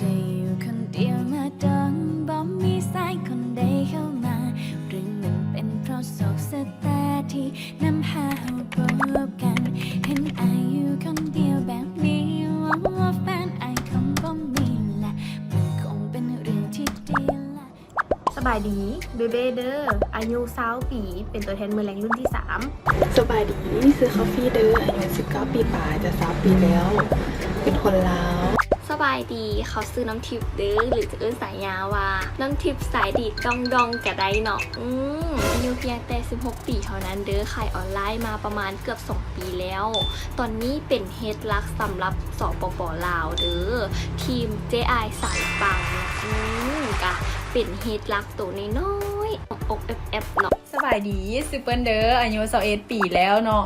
ก็อยู่คนเดียวมาดนบ่มีสายคนใดเข้ามาหรือมันเป็นเพราะโศกสตาที่นำพาเราพบกัน เห็นอายอยู่คนเดียวแบบนี้หวังว่าแฟนอายคงบ่มีแหละมันคงเป็นเรื่องที่ดีละ สบายดี เบเบ้เดอร์อายุสาวปี เป็นตัวแทนมือแรงรุ่นที่ สบายดีซื้อคาเฟ่เด้ออายุ19 ปีป่ายจะ3ปีแล้ว เป็นคนลาวส บายดีเขาซื้อน้ำทิพย์เด้อหรือจะเอิ้นสายยาว่าน้ำทิพย์สายดีดองดองกะไดเนาะอืมอายุเพียงแต่ 16 ปีเท่านั้นเด้อขายออนไลน์มาประมาณเกือบ 2 ปีแล้ว ตอนนี้เป็นเฮดลักสำหรับสปปลาวเด้อทีม JI สายปังอืมกะเป็นเฮดลักตัวน้อยๆอกเอฟเนาะสบายดีซูเปอร์เดอร์อายุ21ปีแล้วเนาะ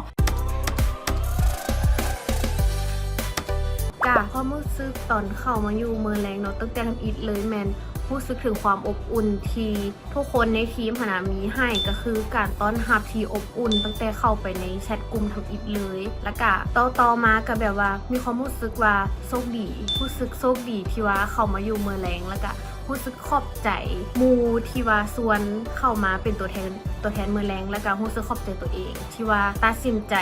กะความรู้สึกตอนเข้ามาอยู่เมืองแรงเนาะตั้งแต่ทำอิดเลยแมนรู้สึกถึงความอบอุ่นที่ทุกคนในทีมหนามีให้ก็คือการต้อนรับที่อบอุ่น ตั้งแต่เข้าไปในแชทกลุ่มทำอิดเลย แล้วก็ต่อต่อมาก็แบบว่ามีความรู้สึกว่าโชคดีรู้สึกโชคดีที่ว่าเข้ามาอยู่เมืองแรงแล้วก็รู้สึกขอบใจมูที่ว่าส่วนเข้ามาเป็นตัวแทนตัวแทนเมืองแรงแล้วก็รู้สึกขอบใจตัวเอง ที่ว่าตัดสินใจ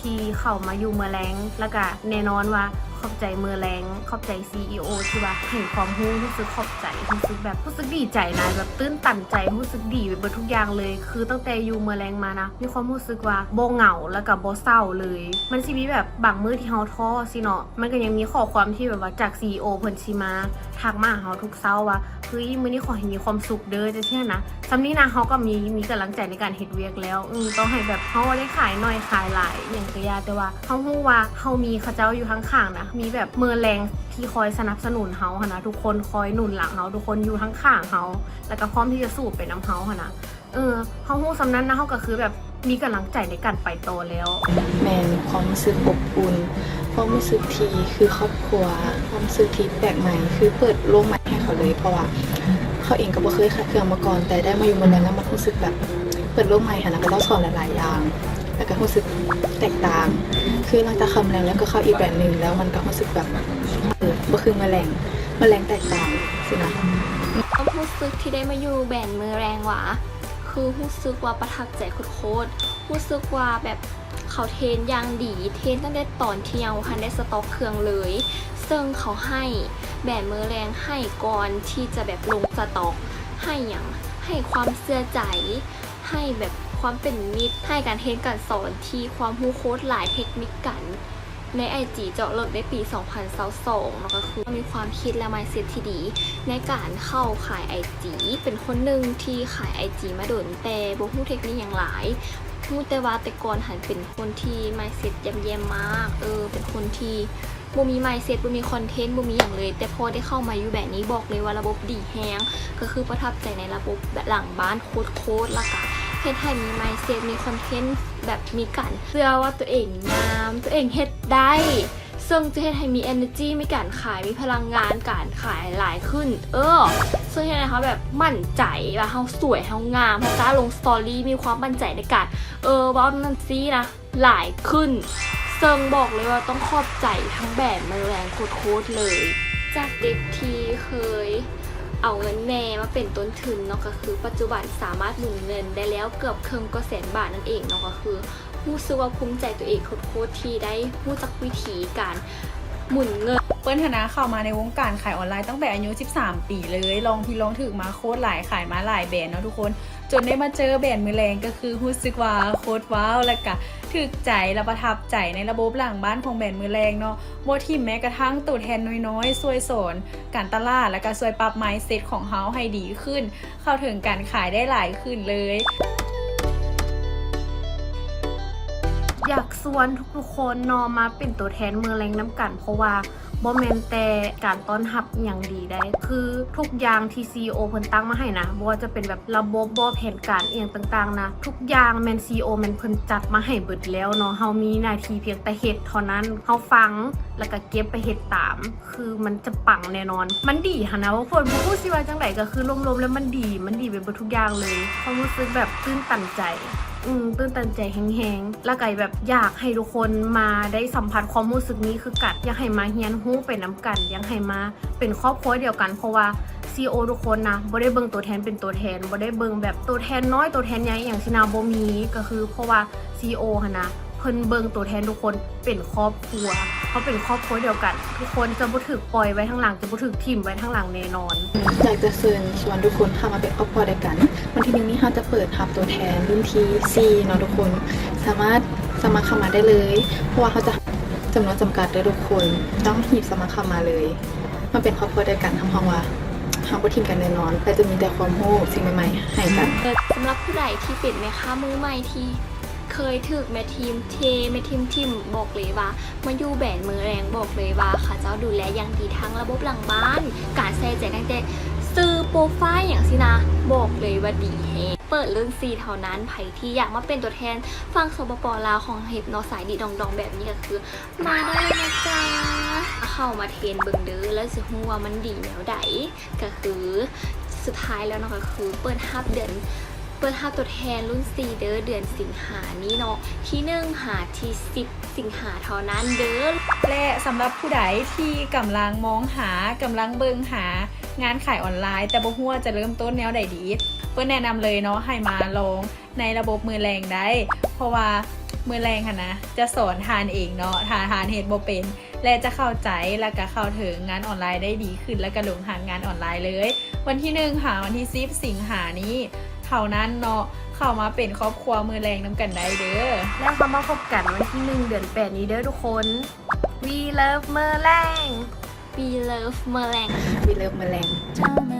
ที่เข้ามาอยู่เมืองแรงแล้วก็แน่นอนว่า ขอบใจเมือแรงขอบใจ CEO ที่ว่าให้ความรู้รู้สึกขอบใจรู้สึกแบบรู้สึกดีใจนะแบบตื้นตันใจรู้สึกดีไปหมดทุกอย่างเลย คือตั้งแต่อยู่เมือแรงมานะมีความรู้สึกว่าโบเหงาแล้วก็โบเศร้าเลย มันสิมีแบบบางมือที่เฮาท้อสิเนาะมันก็ยังมีข้อความที่แบบว่าจาก CEO เพิ่นสิมาทักมาเฮาทุกเช้าว่าเฮ้ยมื้อนี้ขอให้มีความสุขเด้อจะเชื่อนะสำนี้นะเขาก็มีมีกำลังใจในการเฮ็ดเวียกแล้วอืต้องให้แบบเขาได้ขายหน่อยขายหลายอย่างกระยาแต่ว่าเขาฮู้ว่าเขามีเขาเจ้าอยู่ข้างๆนะมีแบบเมือแรงที่คอยสนับสนุนเขาหนนะทุกคนคอยหนุนหลังเขาทุกคนอยู่ทั้งข้างเขาแล้วก็พร้อมที่จะสู้ไปนำเขาหนนะเออเขาฮู้สำนั้นนะเขาก็คือแบบมีกำลังใจในการไปโตแล้ว แมนความรู้สึกอบอุ่นความรู้สึกทีคือครอบครัวความรู้สึกทีแปลกใหม่คือเปิดโลกใหม่ให้เขาเลยเพราะว่าเขาเองก็บ่เคยขัดเครื่องมาก่อนแต่ได้มาอยู่เมืองนั้นแล้วมันรู้สึกแบบเปิดโลกใหม่ค่ะนะก็ต้องสอนหลายๆอย่าง แล้วก็รู้สึกแตกต่าง คือหลังจากคำแรงแล้วก็เข้าอีกแบบหนึ่งแล้วมันก็รู้สึกแบบเออบ่คือแมลงแมลงแตกต่างสินะความรู้สึกที่ได้มาอยู่แบรนด์มือแรงหวะคือรู้สึกว่าประทับใจโคตรรู้สึกว่าแบบเขาเทนอย่างดี เทนตั้งแต่ตอนเที่ยวคันได้สต็อกเครื่องเลย ซึ่งเขาให้แบรนด์มือแรงให้ก่อนที่จะแบบลงสต็อก ให้อย่างให้ความเชื่อใจ ให้แบบ ความเป็นมิตรให้การเทนการสอนที่ความรู้โค้ดหลายเทคนิคกันในไอจีเจาะลิกในปี 2022แล้วก็คือมีความคิดและ mindset ที่ดี ในการเข้าขายไอจีเป็นคนหนึ่งที่ขายไอจีมาโดนแต่บ่ฮู้เทคนิคอย่างหลายฮู้แต่ว่าแต่ก่อนหันเป็นคนที่ mindset ย่ำแย่มากเออเป็นคนที่บ่มี mindset บ่มีคอนเทนต์บ่มีอย่างเลย แต่พอได้เข้ามาอยู่แบบนี้บอกเลยว่าระบบดีแฮงก็คือประทับใจในระบบแบบหลังบ้านโคตรโคตรละกะ เฮ็ดให้มี mindset มีคอนเทนต์แบบมีการเชื่อว่าตัวเองงามตัวเองเฮ็ดได้ซึ่งจะเฮ็ดให้มี energy มีการขายมีพลังงานการขายหลายขึ้น เออ ซึ่งเฮ็ดให้เขาแบบมั่นใจว่าเขาสวยเขางามเขากล้าลงสตอรี่มีความมั่นใจในการเออว่านั่นซี่นะหลายขึ้นซึ่งบอกเลยว่าต้องขอบใจทั้งแบบมาแรงโคตรเลย จากเด็กที่เคย เอาเงินแม่มาเป็นต้นทุนเนาะก็คือ ปัจจุบันสามารถหมุนเงินได้แล้วเกือบครึ่งก็แสนบาทนั่นเองเนาะก็คือรู้สึกว่าภูมิใจตัวเองโคตรที่ได้รู้จักวิธีการหมุนเงินเปิ้ลธนาเข้ามาในวงการขายออนไลน์ตั้งแต่อายุ 13 ปีเลย ลองที่ลองถือมาโคตรหลายขายมาหลายแบรนด์เนาะทุกคน จนได้มาเจอแบรนด์มือแรงก็คือรู้สึกว่าโคตรว้าวและก็ ถึกใจและประทับใจในระบบหลังบ้านของแบรนด์มือแรงเนาะโมทีมแม้กระทั่งตัวแทนน้อยๆช่วยสอนการตลาดและก็ช่วยปรับไมซ์เซ็ตของเฮาให้ดีขึ้น เข้าถึงการขายได้หลายขึ้นเลยอยากชวนทุกๆคนนอมาเป็นตัวแทนเมืองแรงน้ำกันเพราะว่า บ่แมนแต่การต้อนรับอย่างดีได้ คือทุกอย่างที่ CEO เพิ่นตั้งมาให้นะบ่ว่าจะเป็นแบบระบบบ่แผนการเอียงต่างๆนะ ทุกอย่างแมน CEO แมนเพิ่นจัดมาให้เบิดแล้วเนาะเฮามีหน้าที่เพียงแต่เฮ็ดเท่านั้นเฮาฟังแล้วก็เก็บไปเฮ็ดตาม คือมันจะปังแน่นอน มันดีหันนะว่าคนบ่ฮู้สิว่าจังไดก็คือรวมๆแล้วมันดี มันดีไปเบิดทุกอย่างเลยความรู้สึกแบบตื้นตันใจ อืมตื้นตันใจแห้งๆ แล้วก็แบบอยากให้ทุกคนมาได้สัมผัสความรู้สึกนี้คือกัดอยากให้มาเฮียนฮู้เป็นน้ำกันอยากให้มาเป็นครอบครัวเดียวกันเพราะว่าซีโอทุกคนนะบ่ได้เบิ่งตัวแทนเป็นตัวแทนบ่ได้เบิ่งแบบตัวแทนน้อยตัวแทนใหญ่อย่างชินาบ่มีก็คือเพราะว่าซีโอฮะนะ เพิ่นเบิ่งตัวแทนทุกคนเป็นครอบครัว เขาเป็นครอบครัวเดียวกัน ทุกคนจะบ่ถูกปล่อยไว้ข้างหลังจะบ่ถูกทิ่มไว้ข้างหลังแน่นอน อยากจะเชิญชวนทุกคนเข้ามาเป็นครอบครัวเดียวกัน วันที่หนึ่งนี้เราจะเปิดทับตัวแทนรุ่นที่สี่เนาะทุกคน สามารถสมัครเข้ามาได้เลย เพราะว่าเขาจะจำนวนจำกัดเลยทุกคนต้องหีบสมัครเข้ามาเลยมาเป็นครอบครัวเดียวกันทำความว่าทำบุทีมกันแน่นอนแต่จะมีแต่ความรู้สิ่งใหม่ๆให้กันเออสำหรับผู้ใดที่เป็นแม่ค้ามือใหม่ที่เค ยถึกแม่ทีมเทแม่ทีมทิมบอกเลยว่ามาอยู่แบนมือแรงบอกเลยว่าค่ะเจ้าดูแลอย่างดีทั้งระบบหลังบ้าน การใส่ใจตั้งแต่ซื้อโปรไฟล์อย่างสินะบอกเลยว่าดีแฮเปิดรุ่นซีเท่านั้นไผที่อยากมาเป็นตัวแทนฟังสปปลาวของเฮปนอสายดีดองดองๆ แบบนี้ก็คือ มาได้นะจ๊ะเข้ามาเทรนเบิงเด้อแล้วสิฮู้ว่ามันดีแนวใดก็คือสุดท้ายแล้วนะก็คือเปิดฮับเดือน เปิดหาตัวแทนรุ่น 4 เด้อเดือนสิงหานี้เนาะที่หนึ่งหาที่10 สิงหาเท่านั้นเด้อและสำหรับผู้ใดที่กำลังมองหากำลังเบิงหางานขายออนไลน์ แต่บ่ฮู้ว่าจะเริ่มต้นแนวใดดี เปิ้ลแนะนำเลยเนาะให้มาลองในระบบมือแรงได้ เพราะว่ามือแรงค่ะนะ จะสอนทานเองเนาะทานทานเฮ็ดบ่เป็น และจะเข้าใจแล้วก็เข้าถึงงานออนไลน์ได้ดีขึ้น แล้วก็ลงหางานออนไลน์เลย วันที่หนึ่งหาวันที่สิบสิงหานี้ เท่านั้นเนาะเข้ามาเป็นครอบครัวมือแรงน้ำกันได้เด้อแล้วเขามาพบกันวันที่1เดือน8นี้เด้อทุกคน We love เมอร์แรง We love เมอแรงวีเลิฟแมลงเจ้ามาเป็นแฟนกันไอายหักน้อง